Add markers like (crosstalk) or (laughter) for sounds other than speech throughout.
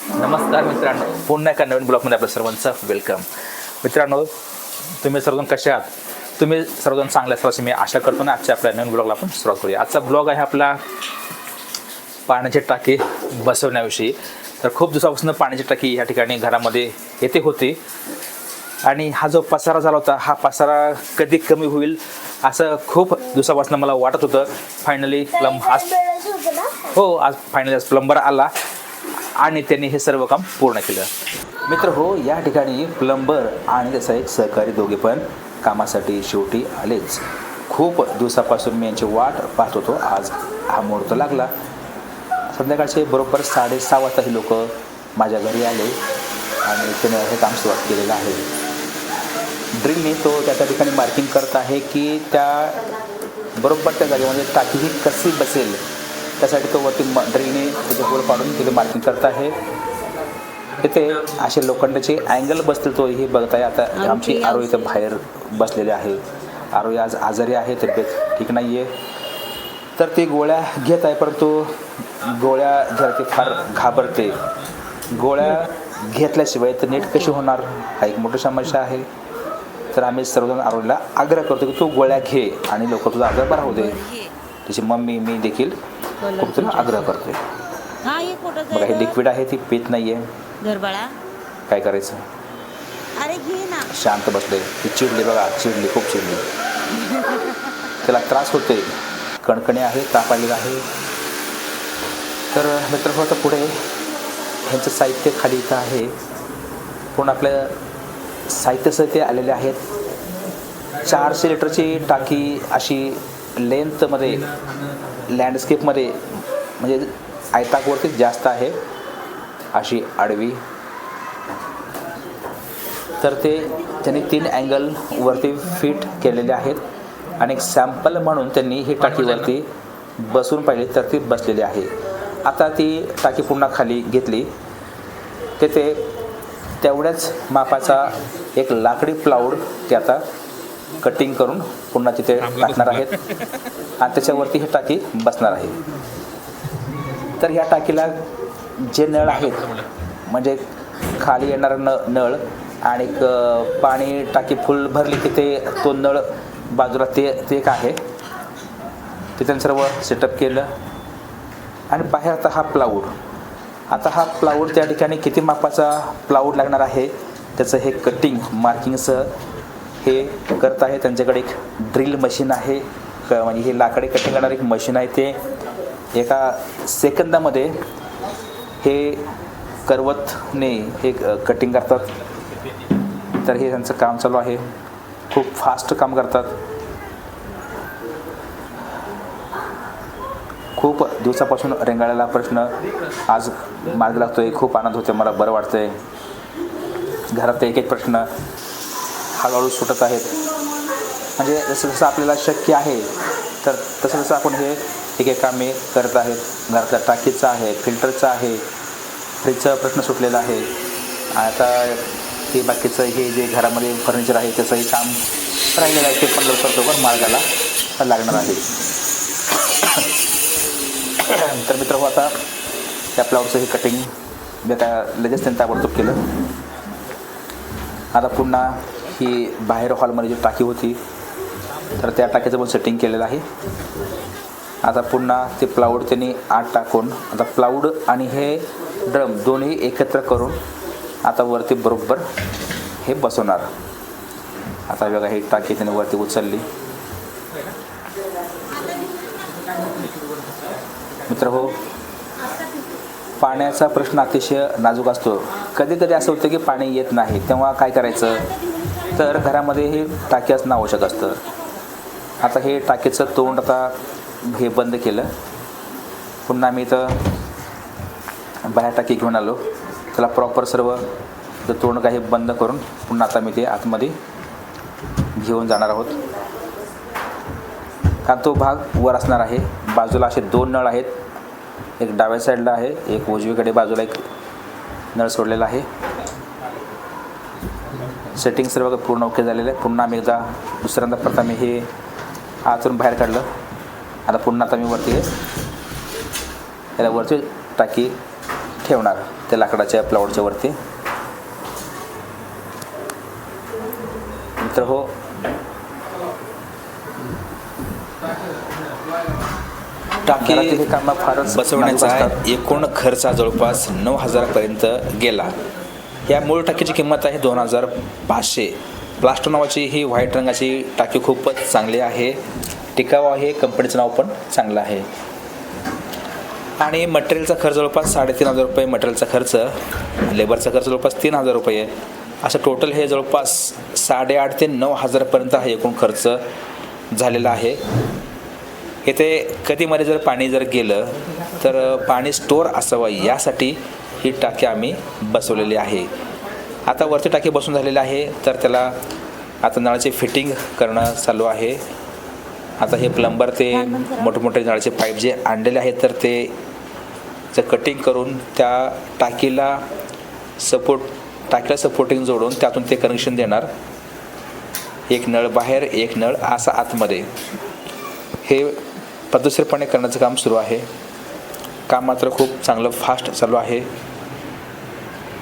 नमस्कार मित्रांनो. पुन्हा एका नवीन ब्लॉगमध्ये आपल्या सर्वांचं वेलकम. मित्रांनो तुम्ही सर्वजण कसे आहात? तुम्ही सर्वजण चांगले असाल अशी मी आशा करतो ना आजच्या आपल्या नवीन ब्लॉगला आपण सुरुवात करूया. आजचा ब्लॉग आहे आपला पाण्याची टाकी बसवण्याविषयी. तर खूप दिवसापासून पाण्याची टाकी या ठिकाणी घरामध्ये येते होती. आणि हा जो पसारा झाला होता हा पसारा कधी कमी होईल असं खूप दिवसापासून मला वाटत होतं. फायनली प्लम आज हो आज फायनली आज प्लंबर आला. आणि त्यांनी हे सर्व काम पूर्ण केलं. मित्र हो या ठिकाणी प्लंबर आणि त्याचा एक सहकारी दोघे पण कामासाठी शेवटी आलेच. खूप दिवसापासून मी यांची वाट पाहत होतो. आज हा मुहूर्त लागला. संध्याकाळचे बरोबर साडेसहा वाजता हे लोक माझ्या घरी आले आणि त्याने हे काम सुरुवात केलेलं आहे. ड्रिलने तो त्या ठिकाणी मार्किंग करत आहे की त्या बरोबर त्या जागेमध्ये टाकी ही कशी बसेल? त्यासाठी तो वरती म ड्रिलने त्याचे होल पाडून तिथे मार्किंग करत आहे. तिथे असे लोखंडाचे अँगल बसतील तो ही बघत आहे आता आमची आरो इथं बाहेर बसलेली आहे. आरो आज आजारी आहे तब्येत ठीक नाही आहे तर ती गोळ्या घेत आहे परंतु गोळ्या घ्यायला ती फार घाबरते. गोळ्या घेतल्याशिवाय तर नीट कशी होणार? हा एक मोठी समस्या आहे. तर आम्ही सर्वजण आरोग्याला आग्रह करतो की तू गोळ्या घे आणि लवकर तुझा आग्रह बरा दे. तिची मम्मी मी देखील खूप तुला आग्रह करतोय हा हे कुठं बघा हे लिक्विड आहे ती पित नाही आहे गरबाळा काय करायचं? अरे घे ना. शांत बसले. ती चिडली बघा चिडली खूप चिडली. त्याला त्रास होते कणकणी आहे ताप आलेला आहे. तर मित्र हो तर पुढे ह्यांचं साहित्य खाली इथं आहे. पूर्ण आपल्या साहित्यसह ते आलेले आहेत. चारशे लिटरची टाकी अशी लेंथमध्ये लँडस्केपमध्ये म्हणजे आयताकवरतीच जास्त आहे अशी आडवी. तर ते त्यांनी तीन अँगलवरती फिट केलेले आहेत आणि एक सॅम्पल म्हणून त्यांनी ही टाकीवरती बसून पाहिली तर ती बसलेली आहे. आता ती टाकी पुन्हा खाली घेतली. तेथे तेवढ्याच मापाचा एक लाकडी प्लाऊड ते आता कटिंग करून पुन्हा तिथे टाकणार आहेत. आणि त्याच्यावरती ही टाकी बसणार आहे. तर ह्या टाकीला जे नळ आहेत म्हणजे खाली येणारं न नळ आणि पाणी टाकी फुल भरली की ते तो नळ बाजूला ते ते एक आहे. ते त्यांनी सर्व सेटअप केलं. आणि बाहेर आता हा प्लाऊड आता हा प्लाऊड त्या ठिकाणी किती मापाचा प्लाऊड लागणार आहे त्याचं हे कटिंग मार्किंगसह हे करत आहे. त्यांच्याकडे एक ड्रिल मशीन आहे. क म्हणजे हे लाकडे कटिंग करणारं एक मशीन आहे ते. एका सेकंदामध्ये हे करवतने हे कटिंग करतात. तर हे त्यांचं काम चालू आहे. खूप फास्ट काम करतात. खूप दिवसापासून रेंगाळलेला प्रश्न आज मार्ग लागतोय. खूप आनंद होतोय. मला बरं वाटतंय. घरात एक एक प्रश्न. हळूहळू सुटत आहेत. म्हणजे जसं जसं आपल्याला शक्य आहे तर तसं तसं आपण हे एक कामे करत आहेत. घरातल्या टाकीचं आहे फिल्टरचं आहे फ्रीजचा प्रश्न सुटलेला आहे. आता हे बाकीचं हे जे घरामध्ये फर्निचर आहे त्याचंही काम राहिलेलं आहे. ते पण लवकर लवकर मार्गाला लागणार आहे. (coughs) तर मित्र हो आता त्या फ्लावरचं हे कटिंग जे त्या लगेच त्यांनी ताबडतोब केलं. आता पुन्हा ही बाहेर हॉलमध्ये जी टाकी होती तर त्या टाकीचं पण सेटिंग केलेलं आहे. आता पुन्हा ते प्लाऊड त्यांनी आत टाकून आता प्लाऊड आणि हे ड्रम दोन्ही एकत्र करून आता वरती बरोबर हे बसवणार. आता बघा ही टाकी त्याने वरती उचलली. मित्र हो पाण्याचा प्रश्न अतिशय नाजूक असतो. कधी कधी असं होतं की पाणी येत नाही तेव्हा काय करायचं? तर घरामध्ये हे टाकी असणं आवश्यक असतं. आता हे टाकीचं तोंड आता हे बंद केलं. पुन्हा आम्ही इथं बाहेर टाकी घेऊन आलो. त्याला प्रॉपर सर्व ते तोंड काही बंद करून पुन्हा आता मी ते आतमध्ये घेऊन जाणार आहोत. कारण तो भाग वर असणार आहे. बाजूला असे दोन नळ आहेत. एक डाव्या साईडला आहे. एक उजवीकडे बाजूला एक नळ सोडलेला आहे. सेटिंग सर्व पूर्ण ओके झालेलं आहे पुन्हा आम्ही एकदा दुसऱ्यांदा प्रथम हे आतून बाहेर काढलं. आता पुन्हा आता मी वरती हे- याला वरती टाकी ठेवणार त्या लाकडाच्या प्लाऊडच्या वरती. तर हो. टाकी हे कामं फारच बसवण्याचा. एकूण खर्च जवळपास नऊ हजारापर्यंत गेला. या मूळ टाकीची किंमत आहे दोन हजार पाचशे. प्लास्टो नावाची ही व्हाईट रंगाची टाकी खूपच चांगली आहे. टिकाऊ आहे कंपनीचं नाव पण चांगलं आहे. आणि मटेरियलचा खर्च जवळपास साडेतीन हजार रुपये मटेरियलचा खर्च लेबरचा खर्च जवळपास तीन हजार रुपये. असं टोटल हे जवळपास साडेआठ ते नऊ हजारपर्यंत हा एकूण खर्च झालेला आहे. येथे कधीमध्ये जर पाणी जर गेलं तर पाणी स्टोअर असावं यासाठी ही टाकी आम्ही बसवलेली आहे. आता वरती टाकी बसून झालेली आहे तर त्याला आता नळाचे फिटिंग करणं चालू आहे. आता हे प्लंबर ते मोठमोठे नळाचे पाईप जे आणलेले आहेत तर ते चं कटिंग करून त्या टाकीला सपोर्ट टाकीला सपोर्टिंग जोडून त्यातून ते कनेक्शन देणार. एक नळ बाहेर एक नळ असा आतमध्ये. हे पद्धतशीरपणे करण्याचं काम सुरू आहे. काम मात्र खूप चांगलं फास्ट चालू आहे.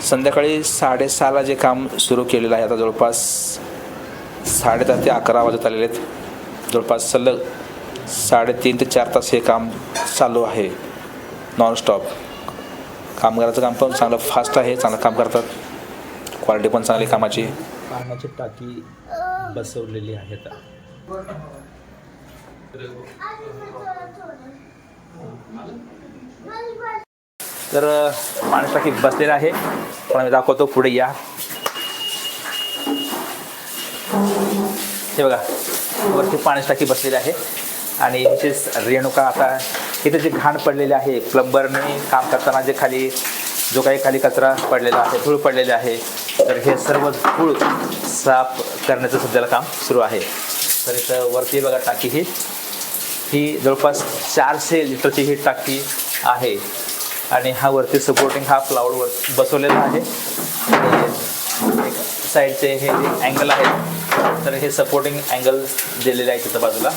संध्याकाळी साडेसहाला जे काम सुरू केलेलं आहे. आता जवळपास साडेदहा ते अकरा वाजत आलेले आहेत. जवळपास सलग साडेतीन ते चार तास हे काम चालू आहे. नॉनस्टॉप कामगाराचं काम पण चांगलं फास्ट आहे. चांगलं काम करतात. क्वालिटी पण चांगली कामाची. पाण्याची टाकी बसवलेली आहे आता तर अ, टाकी बसलेलं आहे. पण आम्ही दाखवतो पुढे या. हे बघा वरती पाण्याची टाकी बसलेली आहे. आणि विशेष रेणुका आता इथे जे घाण पडलेले आहे प्लंबरने काम करताना जे खाली जो काही खाली कचरा पडलेला आहे धूळ पडलेले आहे तर हे सर्व धूळ साफ करण्याचं सध्याला काम सुरू आहे. तर इथं वरती बघा टाकी ही. ही जवळपास चारशे लिटरची ही टाकी आहे. आणि हा वरती सपोर्टिंग हा प्लावडवर बसवलेला आहे. एक साईडचे हे जे अँगल आहेत तर हे सपोर्टिंग अँगल दिलेले आहेत तिथं बाजूला.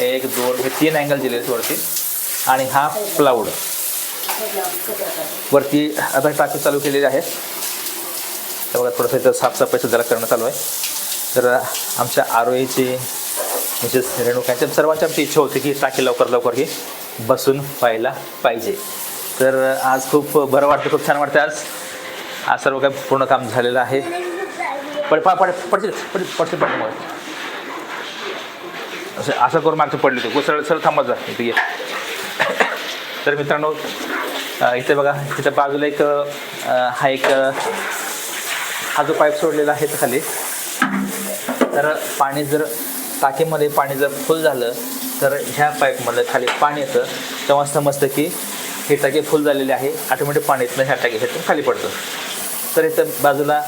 एक दोन हे तीन अँगल दिलेले आहेत वरती. आणि हा प्लाऊड वरती आता टाकी चालू केलेली आहे. तर बघा थोडंसं इथं साफसफाई जरा करणं चालू आहे. तर आमच्या आरोईची म्हणजेच रेणुकांच्या सर्वांची आमची इच्छा होती की टाकी लवकर लवकर ही बसून व्हायला पाहिजे. तर आज खूप बरं वाटतं खूप छान वाटतं आज. आज सर्व काही पूर्ण काम झालेलं आहे. पड पा पड पडतील पड पडतील पड मग असं असं करून मागचं पडले होते सरळ सरळ थांबत जा इथे ये. तर मित्रांनो इथे बघा तिथं बाजूला एक हा एक हा जो पाईप सोडलेला आहे खाली. तर पाणी जर टाकीमध्ये पाणी जर फुल झालं तर ह्या पाईपमध्ये खाली पाणी येतं. तेव्हा समजतं की ही टाकी फुल झालेली आहे. ऑटोमॅटिक पाणी येतं ह्या टाकी ह्यातून खाली पडतं. तर इथं बाजूला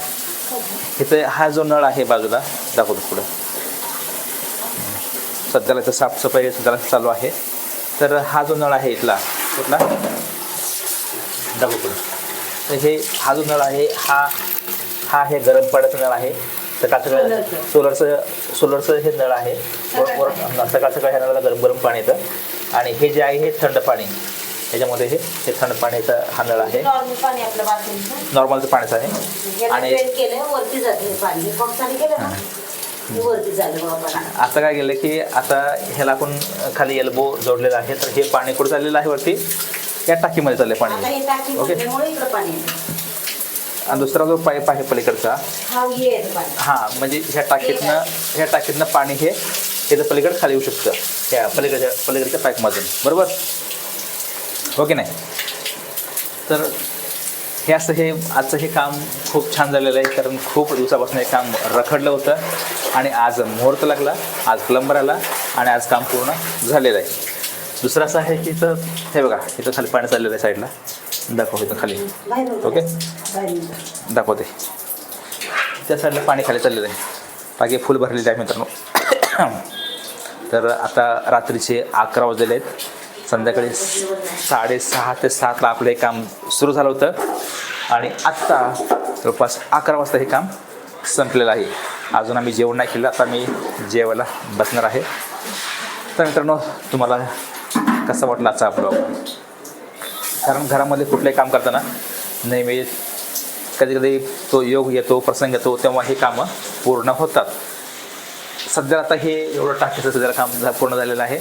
इथं हा जो नळ आहे बाजूला दाखवतो पुढं. सध्याला इथं साफसफाई सध्याला चालू आहे. तर हा जो नळ आहे इथला कुठला? दाखव पुढं. तर हे हा जो नळ आहे हा हा हे गरम पाण्याचा नळ आहे. सकाळ सकाळ सोलरचं सोलरचं हे नळ आहे. सकाळ सकाळ ह्या नळाला गरम गरम पाणी येतं. आणि हे जे आहे हे थंड पाणी. त्याच्यामध्ये हे हे थंड पाण्याचा हा नळ आहे. नॉर्मल पाणी आपलं बाथरूमचं. नॉर्मलचं पाण्याचं आहे. आणि ट्रेन केलं वरती जाते हे पाणी. हे पंप चालू केलं ना? हे वरती झालं बाबा आता काय केलं की आता ह्याला आपण खाली एल्बो जोडलेला आहे तर हे पाणी कुठं चाललेलं आहे वरती? या टाकीमध्ये चाललं आता पाणी हे टाकी ओके. भरल्यामुळे इकडं पाणी येतं. आणि दुसरा जो पाईप आहे पलीकडचा हा ये येतं पाणी. हां म्हणजे ह्या टाकीतनं ह्या टाकीतनं पाणी हे हे पलीकडे खाली येऊ शकतं. ह्या पलीकडच्या पलीकडच्या पाईपमधून. बरोबर? हो की नाही? तर हे असं हे आजचं हे काम खूप छान झालेलं आहे कारण खूप दिवसापासून हे काम रखडलं होतं आणि आज मुहूर्त लागला आज प्लंबर आला आणि आज काम पूर्ण झालेलं आहे. दुसरं असं आहे की इथं हे बघा इथं खाली पाणी चाललेलं आहे साईडला. दाखव इथं खाली. ओके? दाखवते. त्या साईडला पाणी खाली चाललेलं आहे. बाकी फुल भरलेली आहे मित्रांनो. (coughs) तर आता रात्रीचे अकरा वाजलेले आहेत. संध्याकाळी साडेसहा ते सातला आपलं हे काम सुरू झालं होतं. आणि आत्ता जवळपास अकरा वाजता हे काम संपलेलं आहे. अजून आम्ही जेवण नाही केलं आता मी जेवायला बसणार आहे. तर मित्रांनो तुम्हाला कसा वाटला आजचा ब्लॉग कारण घरामध्ये कुठलंही काम करताना नेहमी कधी कधी तो योग येतो प्रसंग येतो तेव्हा हे कामं पूर्ण होतात. सध्या आता हे एवढं टाकीचं सध्या काम पूर्ण झालेलं आहे.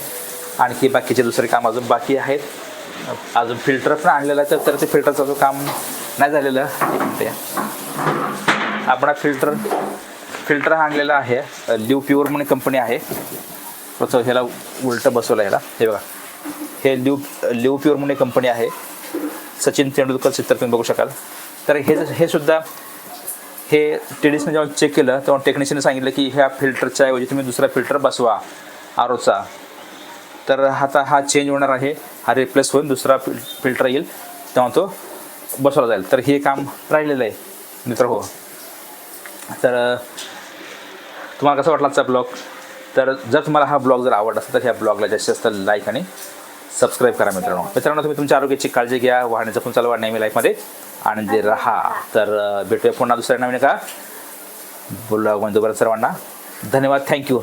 आणखी बाकीचे दुसरे काम अजून बाकी आहेत. अजून फिल्टर पण आणलेलं आहे तर- तर ते फिल्टरचं अजून काम नाही झालेलं. आपण हा फिल्टर फिल्टर हा आणलेला आहे. लिव प्युअर म्हणून कंपनी आहे. तसं ह्याला उलटं बसवलं ह्याला हे बघा. हे लिव लिव प्युअर म्हणून कंपनी आहे. सचिन तेंडुलकर चित्र तुम्ही बघू शकाल. तर हे हे सुद्धा हे टेडिसने जेव्हा चेक केलं तेव्हा टेक्निशियनने सांगितलं की ह्या फिल्टरच्या ऐवजी तुम्ही दुसरा फिल्टर बसवा आरोचा तर आता हा चेंज होणार आहे. हा रिप्लेस होऊन दुसरा फिल फिल्टर येईल. तेव्हा तो बसवला जाईल. तर हे काम राहिलेलं आहे मित्र हो. तर तुम्हाला कसं वाटला आजचा ब्लॉग तर जर तुम्हाला हा ब्लॉग जर आवडला असेल तर ह्या ब्लॉगला जास्तीत जास्त लाईक आणि सबस्क्राईब करा मित्रांनो. मित्रांनो तुम्ही तुमच्या आरोग्याची काळजी घ्या. वाहने जपून चालवा नेहमी लाईफमध्ये आनंदी राहा. तर भेटूया पुन्हा दुसऱ्या नवीन का ब्लॉगमध्ये बरं सर्वांना धन्यवाद. थँक्यू